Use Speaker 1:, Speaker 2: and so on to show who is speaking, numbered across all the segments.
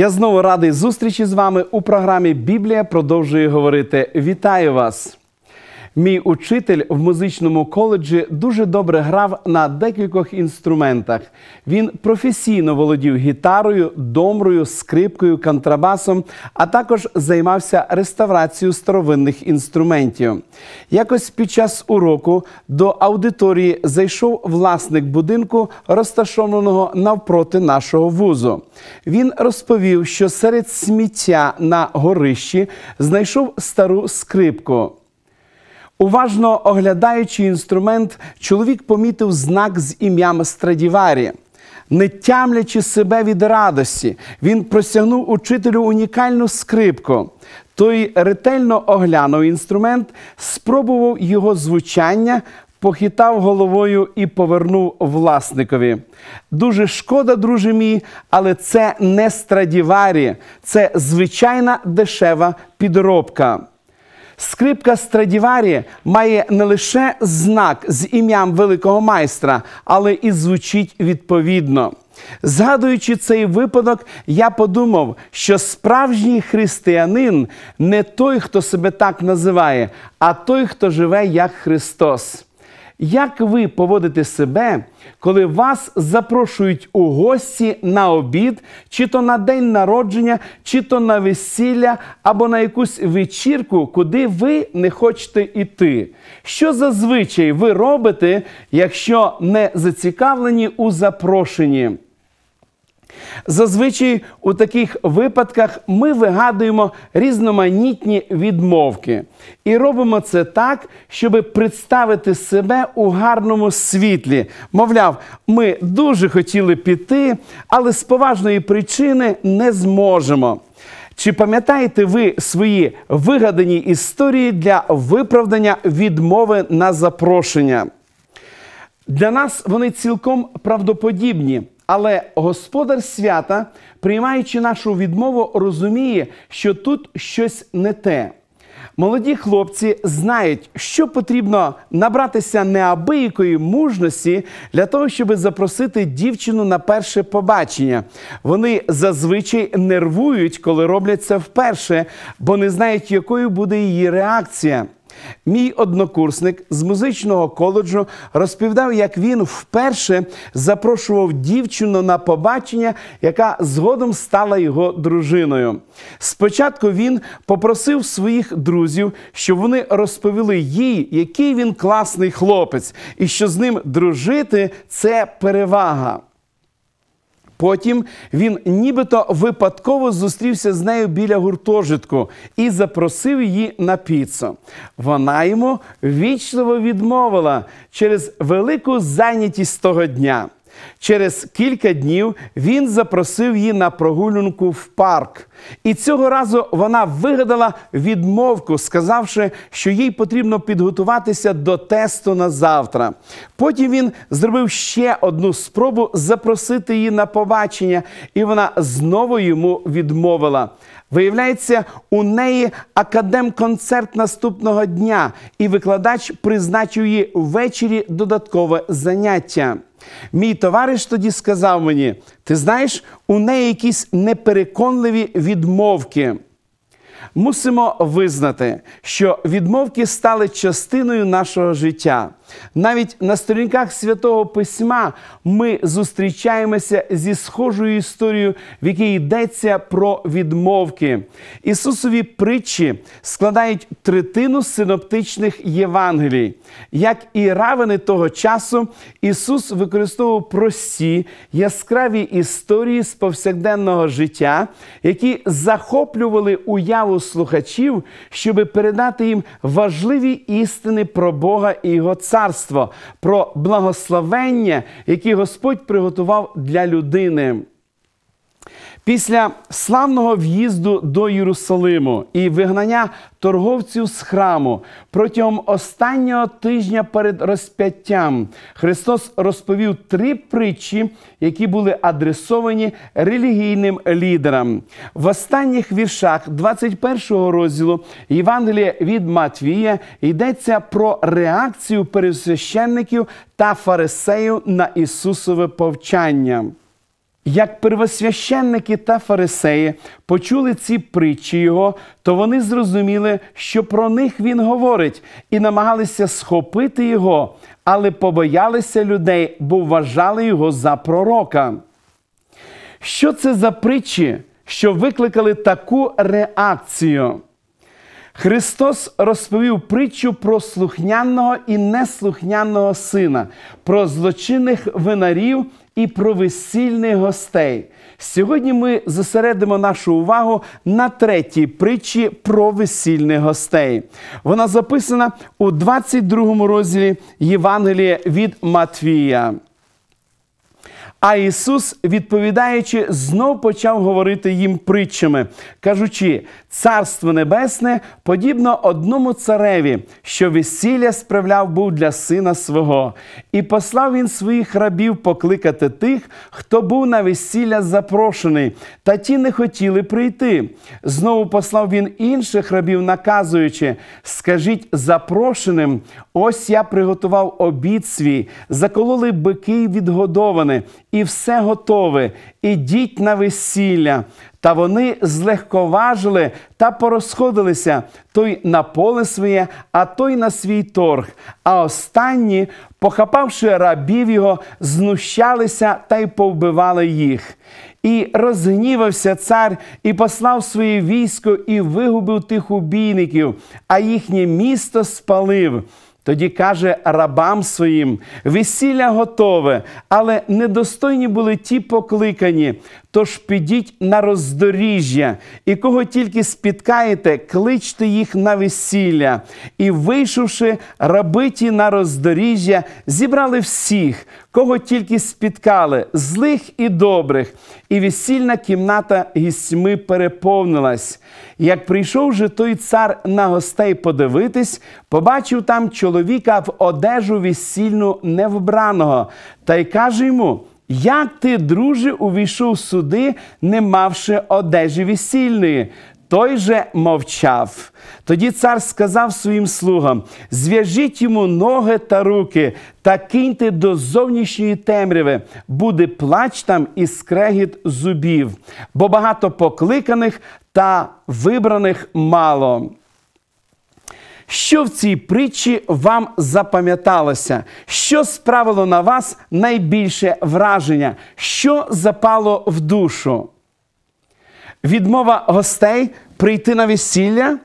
Speaker 1: Я знову радий зустрічі з вами у програмі Біблія продовжує говорити. Вітаю вас! Мій учитель в музичному коледжі дуже добре грав на декількох інструментах. Він професійно володів гітарою, домрою, скрипкою, контрабасом, а також займався реставрацією старовинних інструментів. Якось під час уроку до аудиторії зайшов власник будинку, розташованого навпроти нашого вузу. Він розповів, що серед сміття на горищі знайшов стару скрипку. Уважно оглядаючи інструмент, чоловік помітив знак з ім'ям Страдіварі. Не тямлячи себе від радості, він простягнув учителю унікальну скрипку. Той ретельно оглянув інструмент, спробував його звучання, похитав головою і повернув власникові. Дуже шкода, друже мій, але це не Страдіварі, це звичайна дешева підробка. Скрипка Страдіварі має не лише знак з ім'ям великого майстра, але і звучить відповідно. Згадуючи цей випадок, я подумав, що справжній християнин не той, хто себе так називає, а той, хто живе як Христос. Як ви поводите себе, коли вас запрошують у гості на обід, чи то на день народження, чи то на весілля, або на якусь вечірку, куди ви не хочете йти? Що зазвичай ви робите, якщо не зацікавлені у запрошенні? Зазвичай у таких випадках ми вигадуємо різноманітні відмовки і робимо це так, щоб представити себе у гарному світлі. Мовляв, ми дуже хотіли піти, але з поважної причини не зможемо. Чи пам'ятаєте ви свої вигадані історії для виправдання відмови на запрошення? Для нас вони цілком правдоподібні. Але господар свята, приймаючи нашу відмову, розуміє, що тут щось не те. Молоді хлопці знають, що потрібно набратися неабиякої мужності для того, щоб запросити дівчину на перше побачення. Вони зазвичай нервують, коли роблять це вперше, бо не знають, якою буде її реакція. Мій однокурсник з музичного коледжу розповідав, як він вперше запрошував дівчину на побачення, яка згодом стала його дружиною. Спочатку він попросив своїх друзів, щоб вони розповіли їй, який він класний хлопець, і що з ним дружити це перевага. Потім він нібито випадково зустрівся з нею біля гуртожитку і запросив її на піцу. Вона йому вічливо відмовила через велику зайнятість того дня. Через кілька днів він запросив її на прогулянку в парк. І цього разу вона вигадала відмовку, сказавши, що їй потрібно підготуватися до тесту на завтра. Потім він зробив ще одну спробу запросити її на побачення, і вона знову йому відмовила. Виявляється, у неї академ-концерт наступного дня, і викладач призначив їй ввечері додаткове заняття. Мій товариш тоді сказав мені: ти знаєш, у неї якісь непереконливі відмовки. Мусимо визнати, що відмовки стали частиною нашого життя. Навіть на сторінках святого письма ми зустрічаємося зі схожою історією, в якій йдеться про відмовки. Ісусові притчі складають третину синоптичних Євангелій. Як і равини того часу, Ісус використовував прості, яскраві історії з повсякденного життя, які захоплювали уяву слухачів, щоб передати їм важливі істини про Бога і Його царство про благословення, які Господь приготував для людини. Після славного в'їзду до Єрусалиму і вигнання торговців з храму протягом останнього тижня перед розп'яттям Христос розповів три притчі, які були адресовані релігійним лідерам. В останніх віршах 21 розділу Євангелія від Матвія йдеться про реакцію пересвященників та фарисеїв на Ісусове повчання. Як первосвященники та фарисеї почули ці притчі його, то вони зрозуміли, що про них він говорить, і намагалися схопити його, але побоялися людей, бо вважали його за пророка. Що це за притчі, що викликали таку реакцію? Христос розповів притчу про слухняного і неслухняного сина, про злочинних винарів і про весільних гостей. Сьогодні ми зосередимо нашу увагу на третій притчі про весільних гостей. Вона записана у 22 розділі Євангелія від Матвія. А Ісус, відповідаючи, знов почав говорити їм притчами, кажучи: Царство Небесне подібно одному цареві, що весілля справляв був для сина свого, і послав він своїх рабів покликати тих, хто був на весілля запрошений, та ті не хотіли прийти. Знову послав він інших рабів, наказуючи: Скажіть запрошеним, ось я приготував обід свій, закололи бики й відгодовані і все готове, ідіть на весілля. Та вони злегковажили та порозходилися той на поле своє, а той на свій торг. А останні, похапавши рабів його, знущалися та й повбивали їх. І розгнівався цар і послав своє військо і вигубив тих убійників, а їхнє місто спалив. Тоді каже рабам своїм: весілля готове, але недостойні були ті покликані. Тож підіть на роздоріжжя, і кого тільки спіткаєте, кличте їх на весілля. І, вийшовши, рабиті на роздоріжжя, зібрали всіх, кого тільки спіткали, злих і добрих, і весільна кімната гістьми переповнилась. Як прийшов же той цар на гостей подивитись, побачив там чоловіка в одежу весільну невбраного, та й каже йому. Як ти, друже, увійшов сюди, не мавши одежі весільної? Той же мовчав. Тоді цар сказав своїм слугам: зв'яжіть йому ноги та руки та киньте до зовнішньої темряви, буде плач там і скрегіт зубів, бо багато покликаних та вибраних мало. Що в цій притчі вам запам'яталося? Що справило на вас найбільше враження? Що запало в душу? Відмова гостей прийти на весілля,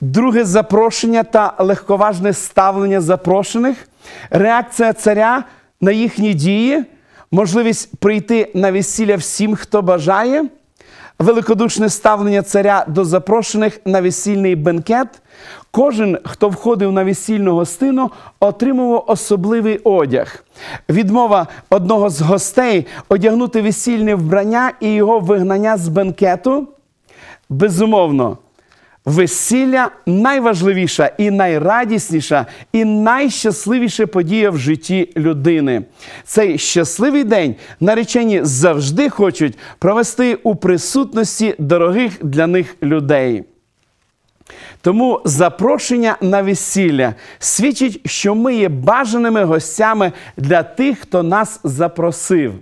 Speaker 1: друге запрошення та легковажне ставлення запрошених, реакція царя на їхні дії, можливість прийти на весілля всім, хто бажає, великодушне ставлення царя до запрошених на весільний бенкет. Кожен, хто входив на весільну гостину, отримував особливий одяг. Відмова одного з гостей одягнути весільне вбрання і його вигнання з бенкету. Безумовно, весілля найважливіша і найрадісніша, і найщасливіша подія в житті людини. Цей щасливий день наречені завжди хочуть провести у присутності дорогих для них людей. Тому запрошення на весілля свідчить, що ми є бажаними гостями для тих, хто нас запросив.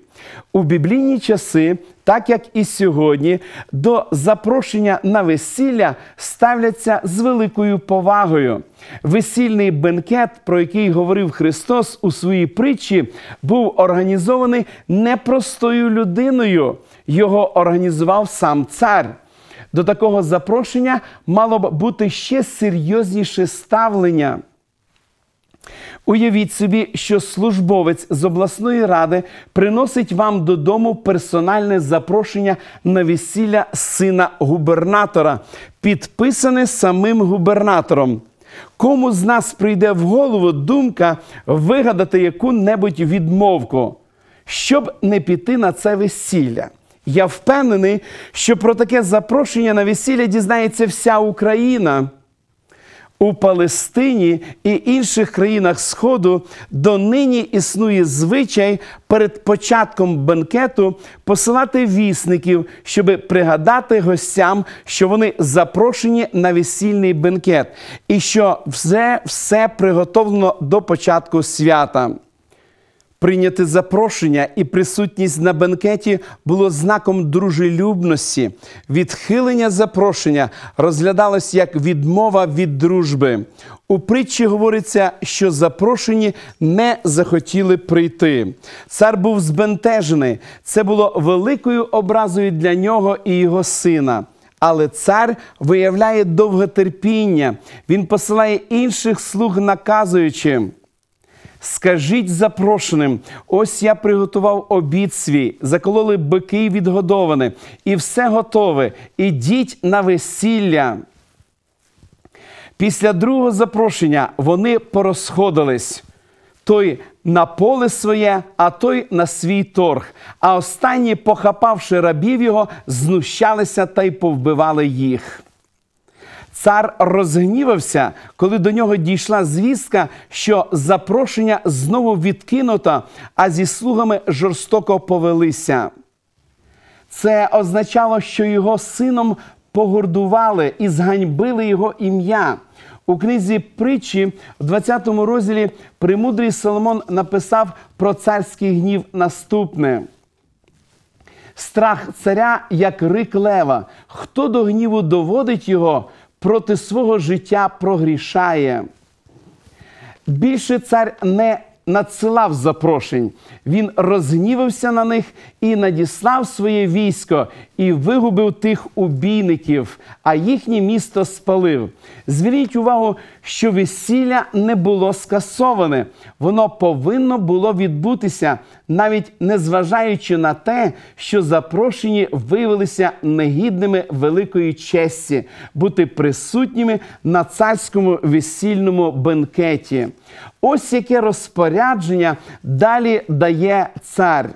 Speaker 1: У біблійні часи, так як і сьогодні, до запрошення на весілля ставляться з великою повагою. Весільний бенкет, про який говорив Христос у своїй притчі, був організований непростою людиною. Його організував сам цар. До такого запрошення мало б бути ще серйозніше ставлення. Уявіть собі, що службовець з обласної ради приносить вам додому персональне запрошення на весілля сина губернатора, підписане самим губернатором. Кому з нас прийде в голову думка вигадати яку-небудь відмовку, щоб не піти на це весілля? Я впевнений, що про таке запрошення на весілля дізнається вся Україна. У Палестині і інших країнах Сходу донині існує звичай перед початком бенкету посилати вісників, щоб пригадати гостям, що вони запрошені на весільний бенкет, і що все, все приготовлено до початку свята. Прийняти запрошення і присутність на бенкеті було знаком дружелюбності. Відхилення запрошення розглядалось як відмова від дружби. У притчі говориться, що запрошені не захотіли прийти. Цар був збентежений. Це було великою образою для нього і його сина. Але цар виявляє довготерпіння. Він посилає інших слуг, наказуючи. Скажіть запрошеним, ось я приготував обід свій, закололи бики відгодовані, і все готове. Ідіть на весілля. Після другого запрошення вони порозходились. Той на поле своє, а той на свій торг. А останні, похапавши рабів його, знущалися та й повбивали їх. Цар розгнівався, коли до нього дійшла звістка, що запрошення знову відкинуто, а зі слугами жорстоко повелися. Це означало, що його сином погордували і зганьбили його ім'я. У книзі притчі в 20 розділі премудрий Соломон написав про царський гнів наступне. Страх царя, як рик лева. Хто до гніву доводить його, проти свого життя прогрішає. Більше цар не надсилав запрошень. Він розгнівався на них і надіслав своє військо, і вигубив тих убійників, а їхнє місто спалив. Зверніть увагу, що весілля не було скасоване, воно повинно було відбутися, навіть незважаючи на те, що запрошені виявилися негідними великої честі бути присутніми на царському весільному бенкеті. Ось яке розпорядження далі дає цар.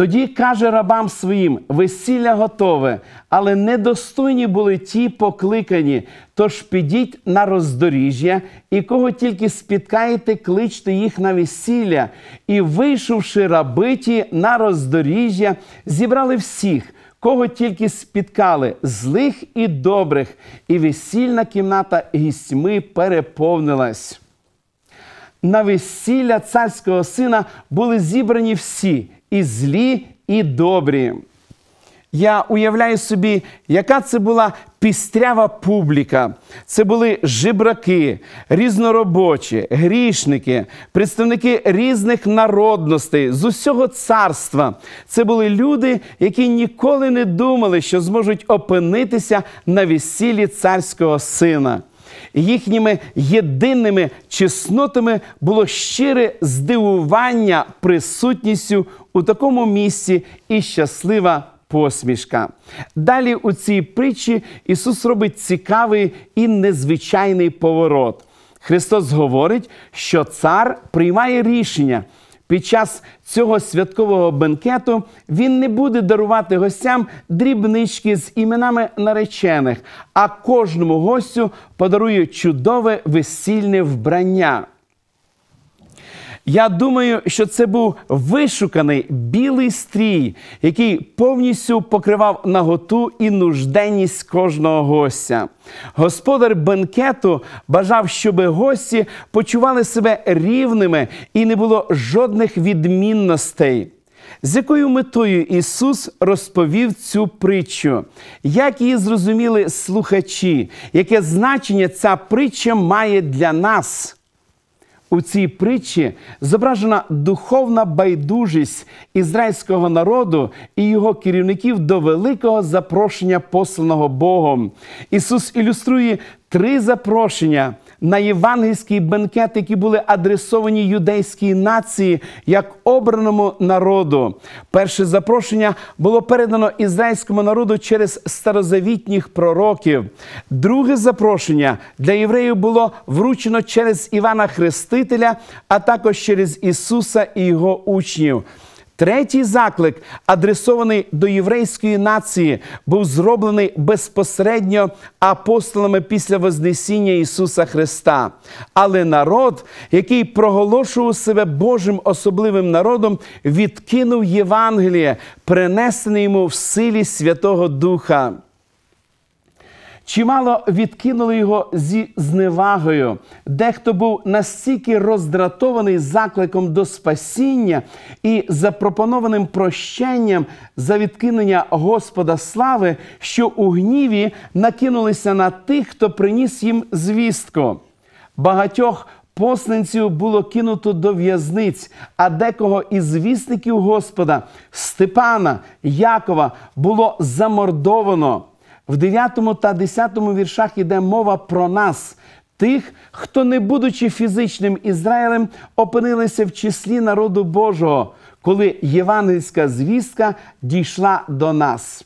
Speaker 1: Тоді каже рабам своїм: весілля готове, але недостойні були ті покликані. Тож підіть на роздоріжжя, і кого тільки спіткаєте, кличте їх на весілля. І, вийшовши рабиті на роздоріжжя, зібрали всіх. Кого тільки спіткали злих і добрих, і весільна кімната гістьми переповнилась. На весілля царського сина були зібрані всі і злі, і добрі. Я уявляю собі, яка це була пістрява публіка. Це були жебраки, різноробочі, грішники, представники різних народностей з усього царства. Це були люди, які ніколи не думали, що зможуть опинитися на весіллі царського сина. Їхніми єдиними чеснотами було щире здивування присутністю у такому місці і щаслива посмішка. Далі у цій притчі Ісус робить цікавий і незвичайний поворот. Христос говорить, що цар приймає рішення. Під час цього святкового бенкету він не буде дарувати гостям дрібнички з іменами наречених, а кожному гостю подарує чудове весільне вбрання. Я думаю, що це був вишуканий білий стрій, який повністю покривав наготу і нужденність кожного гостя. Господар бенкету бажав, щоб гості почували себе рівними і не було жодних відмінностей. З якою метою Ісус розповів цю притчу, як її зрозуміли слухачі, яке значення ця притча має для нас? У цій притчі зображена духовна байдужість ізраїльського народу і його керівників до великого запрошення, посланого Богом. Ісус ілюструє три запрошення на євангельський бенкет, які були адресовані юдейській нації як обраному народу. Перше запрошення було передано ізраїльському народу через старозавітніх пророків. Друге запрошення для євреїв було вручено через Івана Хрестителя, а також через Ісуса і його учнів. Третій заклик, адресований до єврейської нації, був зроблений безпосередньо апостолами після Вознесіння Ісуса Христа. Але народ, який проголошував себе Божим особливим народом, відкинув Євангеліє, принесене йому в силі Святого Духа. Чимало відкинули його зі зневагою. Дехто був настільки роздратований закликом до спасіння і запропонованим прощенням за відкинення Господа слави, що у гніві накинулися на тих, хто приніс їм звістку. Багатьох Посланців було кинуто до в'язниць, а декого із вісників Господа, Степана, Якова, було замордовано. В 9 та 10 віршах йде мова про нас, тих, хто, не будучи фізичним Ізраїлем, опинилися в числі народу Божого, коли євангельська звістка дійшла до нас.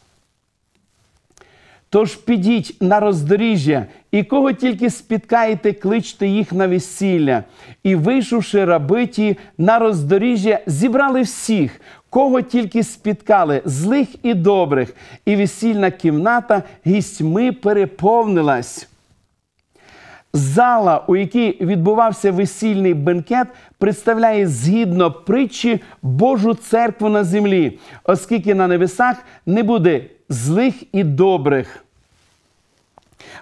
Speaker 1: Тож підіть на роздоріжжя, і кого тільки спіткаєте, кличте їх на весілля. І, вийшовши рабиті на роздоріжжя, зібрали всіх, кого тільки спіткали, злих і добрих, і весільна кімната гістьми переповнилась. Зала, у якій відбувався весільний бенкет, представляє згідно притчі Божу церкву на землі, оскільки на небесах не буде злих і добрих.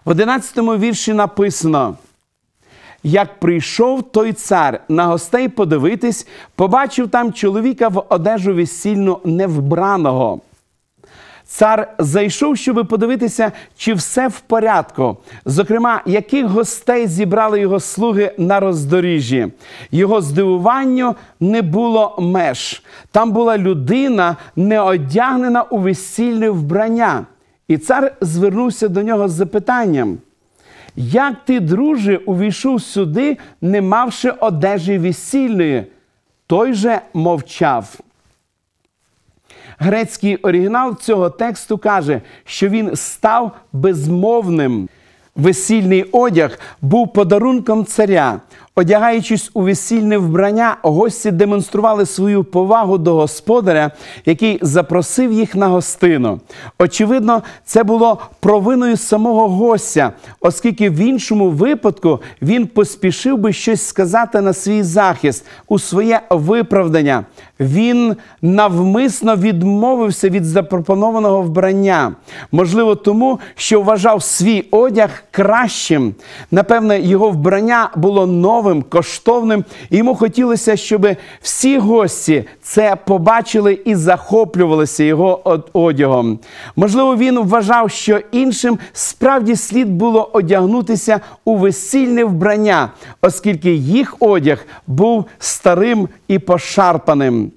Speaker 1: В 11 вірші написано: як прийшов той цар на гостей подивитись, побачив там чоловіка в одежу весільну невбраного. Цар зайшов, щоб подивитися, чи все в порядку. Зокрема, яких гостей зібрали його слуги на роздоріжжі. Його здивуванню не було меж. Там була людина, не одягнена у весільне вбрання. І цар звернувся до нього з запитанням: Як ти, друже, увійшов сюди, не мавши одежі весільної? Той же мовчав. Грецький оригінал цього тексту каже, що він став безмовним. Весільний одяг був подарунком царя. Одягаючись у весільне вбрання, гості демонстрували свою повагу до господаря, який запросив їх на гостину. Очевидно, це було провиною самого гостя, оскільки в іншому випадку він поспішив би щось сказати на свій захист, у своє виправдання. Він навмисно відмовився від запропонованого вбрання. Можливо, тому що вважав свій одяг кращим. Напевне, його вбрання було новим, коштовним, і йому хотілося, щоб всі гості це побачили і захоплювалися його одягом. Можливо, він вважав, що іншим справді слід було одягнутися у весільне вбрання, оскільки їх одяг був старим і пошарпаним.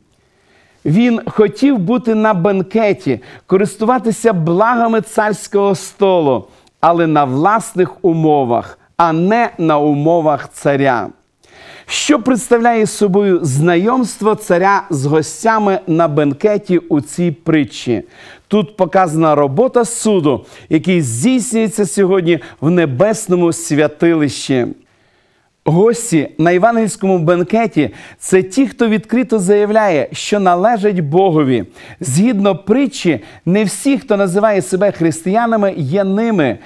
Speaker 1: Він хотів бути на бенкеті, користуватися благами царського столу, але на власних умовах, а не на умовах царя. Що представляє собою знайомство царя з гостями на бенкеті у цій притчі? Тут показана робота суду, який здійснюється сьогодні в небесному святилищі. Гості на євангельському бенкеті це ті, хто відкрито заявляє, що належать Богові. Згідно притчі, не всі, хто називає себе християнами, є ними.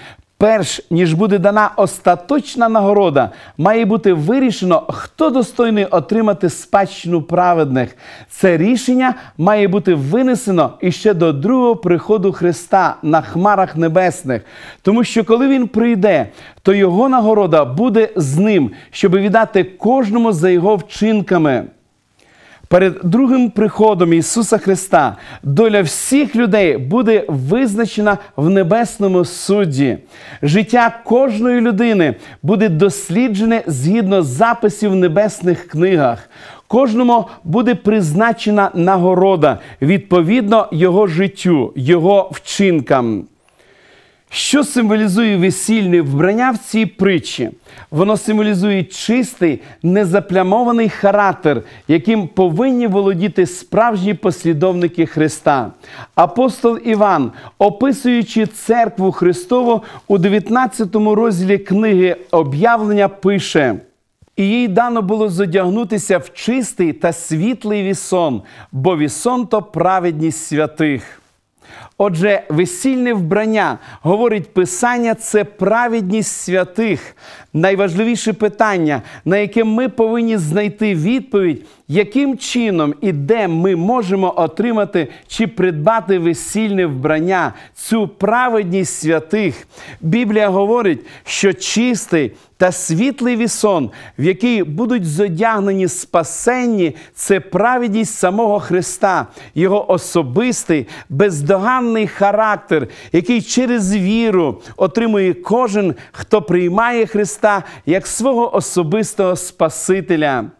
Speaker 1: Перш ніж буде дана остаточна нагорода, має бути вирішено, хто достойний отримати спадщину праведних. Це рішення має бути винесено іще до другого приходу Христа на хмарах небесних. Тому що коли він прийде, то його нагорода буде з ним, щоб віддати кожному за його вчинками. Перед другим приходом Ісуса Христа доля всіх людей буде визначена в небесному суді. Життя кожної людини буде досліджене згідно записів в небесних книгах. Кожному буде призначена нагорода відповідно його життю, його вчинкам. Що символізує весільне вбрання в цій притчі? Воно символізує чистий, незаплямований характер, яким повинні володіти справжні послідовники Христа. Апостол Іван, описуючи церкву Христову у 19 розділі книги об'явлення, пише. І їй дано було зодягнутися в чистий та світлий вісон, бо вісон то праведність святих. Отже, весільне вбрання, говорить Писання, це праведність святих. Найважливіше питання, на яке ми повинні знайти відповідь, яким чином і де ми можемо отримати чи придбати весільне вбрання, цю праведність святих. Біблія говорить, що чистий та світлий вісон, в який будуть зодягнені спасенні, це праведність самого Христа, Його особистий, бездоганний характер, який через віру отримує кожен, хто приймає Христа як свого особистого Спасителя.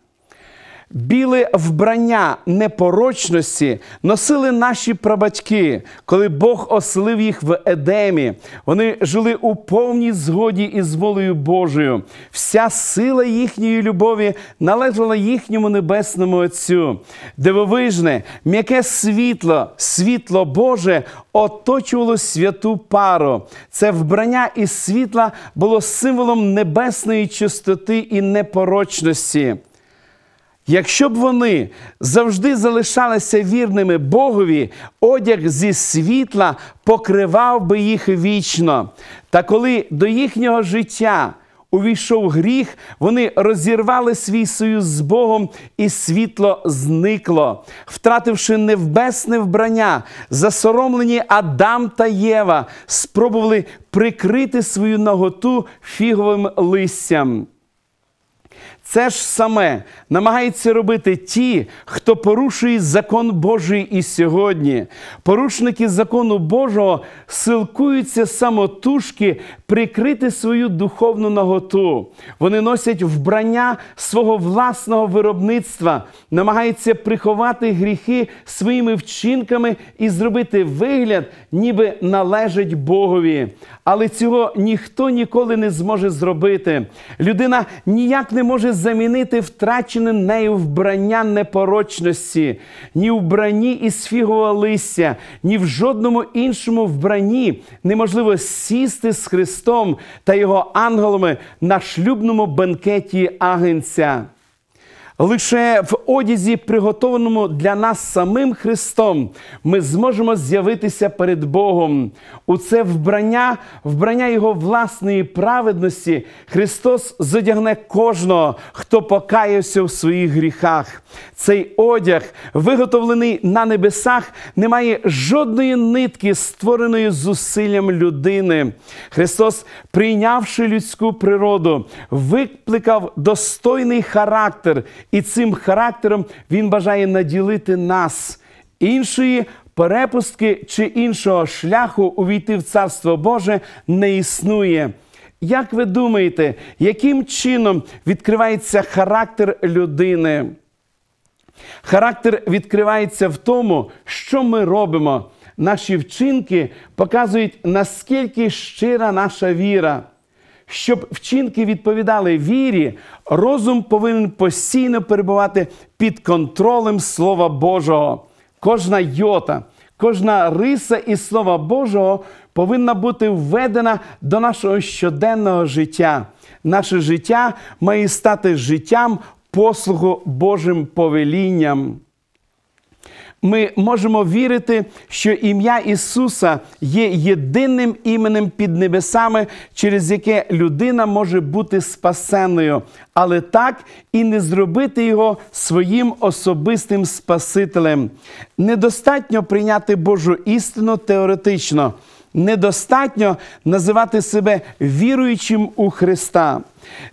Speaker 1: Біле вбрання непорочності носили наші прабатьки, коли Бог оселив їх в Едемі. Вони жили у повній згоді із волею Божою. Вся сила їхньої любові належала їхньому небесному Отцю. Дивовижне, м'яке світло, світло Боже оточувало святу пару. Це вбрання із світла було символом небесної чистоти і непорочності. Якщо б вони завжди залишалися вірними Богові, одяг зі світла покривав би їх вічно. Та коли до їхнього життя увійшов гріх, вони розірвали свій союз з Богом, і світло зникло, втративши небесне вбрання, засоромлені Адам та Єва, спробували прикрити свою наготу фіговим листям. Це ж саме намагаються робити ті, хто порушує закон Божий і сьогодні. Порушники закону Божого силкуються самотужки прикрити свою духовну наготу. Вони носять вбрання свого власного виробництва, намагаються приховати гріхи своїми вчинками і зробити вигляд, ніби належать Богові. Але цього ніхто ніколи не зможе зробити. Людина ніяк не може замінити втрачене нею вбрання непорочності, ні вбранні із фігового листя, ні в жодному іншому вбранні неможливо сісти з Христом та його ангелами на шлюбному бенкеті агенця. Лише в одязі, приготованому для нас самим Христом, ми зможемо з'явитися перед Богом. У це вбрання, вбрання Його власної праведності, Христос задягне кожного, хто покаявся в своїх гріхах. Цей одяг, виготовлений на небесах, не має жодної нитки, створеної зусиллям людини. Христос, прийнявши людську природу, викликав достойний характер. І цим характером Він бажає наділити нас іншої перепустки чи іншого шляху увійти в Царство Боже не існує. Як ви думаєте, яким чином відкривається характер людини? Характер відкривається в тому, що ми робимо. Наші вчинки показують, наскільки щира наша віра. Щоб вчинки відповідали вірі, розум повинен постійно перебувати під контролем Слова Божого. Кожна йота, кожна риса із Слова Божого повинна бути введена до нашого щоденного життя. Наше життя має стати життям послугу Божим повелінням. Ми можемо вірити, що ім'я Ісуса є єдиним іменем під небесами, через яке людина може бути спасенною, але так і не зробити його своїм особистим Спасителем. Недостатньо прийняти Божу істину теоретично. Недостатньо називати себе віруючим у Христа.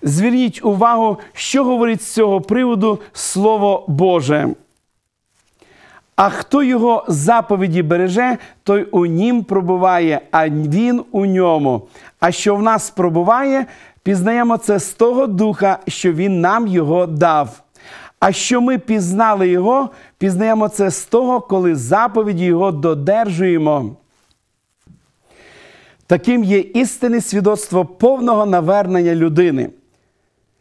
Speaker 1: Зверніть увагу, що говорить з цього приводу Слово Боже. А хто його заповіді береже, той у нім пробуває, а він у ньому. А що в нас пробуває, пізнаємо це з того духа, що він нам його дав. А що ми пізнали його, пізнаємо це з того, коли заповіді його додержуємо. Таким є істинне свідоцтво повного навернення людини.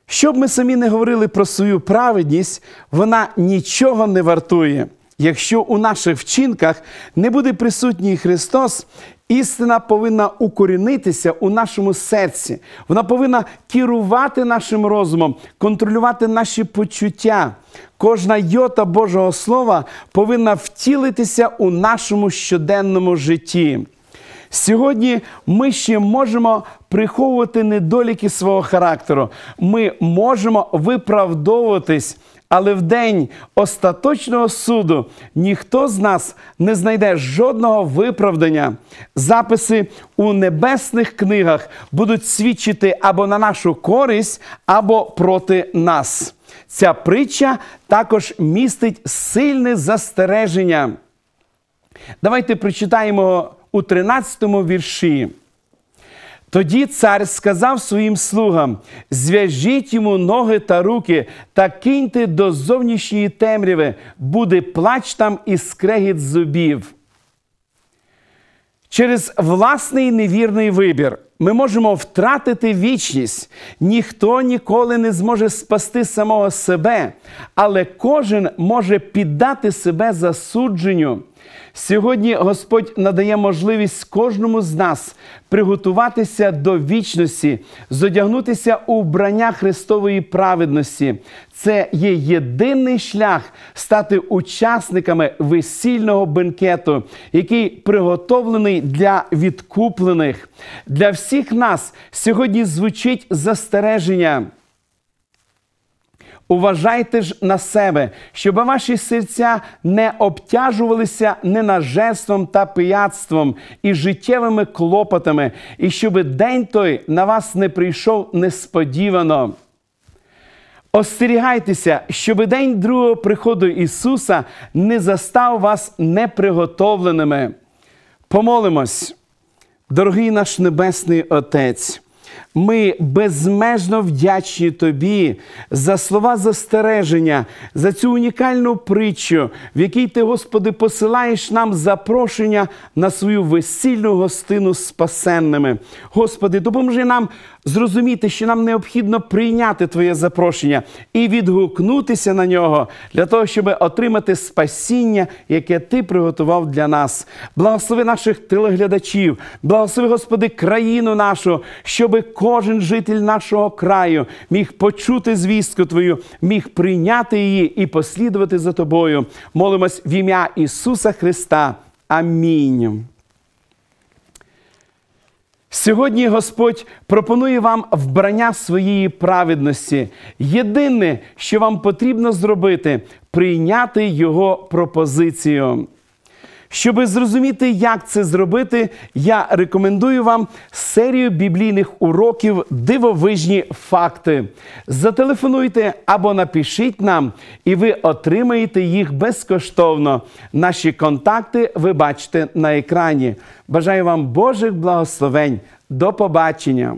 Speaker 1: Щоб ми самі не говорили про свою праведність, вона нічого не вартує. Якщо у наших вчинках не буде присутній Христос, істина повинна укорінитися у нашому серці. Вона повинна керувати нашим розумом, контролювати наші почуття. Кожна йота Божого Слова повинна втілитися у нашому щоденному житті. Сьогодні ми ще можемо приховувати недоліки свого характеру. Ми можемо виправдовуватись, Але в день остаточного суду ніхто з нас не знайде жодного виправдання. Записи у небесних книгах будуть свідчити або на нашу користь, або проти нас. Ця притча також містить сильне застереження. Давайте прочитаємо у 13 вірші. Тоді цар сказав своїм слугам: зв'яжіть йому ноги та руки та киньте до зовнішньої темряви, буде плач там і скрегіт зубів. Через власний невірний вибір ми можемо втратити вічність. Ніхто ніколи не зможе спасти самого себе, але кожен може піддати себе засудженню. Сьогодні Господь надає можливість кожному з нас приготуватися до вічності, зодягнутися у вбрання Христової праведності. Це є єдиний шлях стати учасниками весільного бенкету, який приготовлений для відкуплених. Для всіх нас сьогодні звучить застереження. Уважайте ж на себе, щоб ваші серця не обтяжувалися ненажерством та пияцтвом і життєвими клопотами, і щоб день той на вас не прийшов несподівано. Остерігайтеся, щоб день другого приходу Ісуса не застав вас неприготовленими. Помолимось, дорогий наш Небесний Отець. Ми безмежно вдячні Тобі за слова застереження, за цю унікальну притчу, в якій Ти, Господи, посилаєш нам запрошення на свою весільну гостину спасенними. Господи, допоможи нам зрозуміти, що нам необхідно прийняти Твоє запрошення і відгукнутися на нього для того, щоб отримати спасіння, яке Ти приготував для нас. Благослови наших телеглядачів, благослови, Господи, країну нашу, щоби кожен житель нашого краю міг почути звістку Твою, міг прийняти її і послідувати за Тобою. Молимось в ім'я Ісуса Христа. Амінь. Сьогодні Господь пропонує вам вбрання своєї праведності. Єдине, що вам потрібно зробити, прийняти Його пропозицію. Щоб зрозуміти, як це зробити, я рекомендую вам серію біблійних уроків Дивовижні факти. Зателефонуйте або напишіть нам, і ви отримаєте їх безкоштовно. Наші контакти ви бачите на екрані. Бажаю вам Божих благословень. До побачення!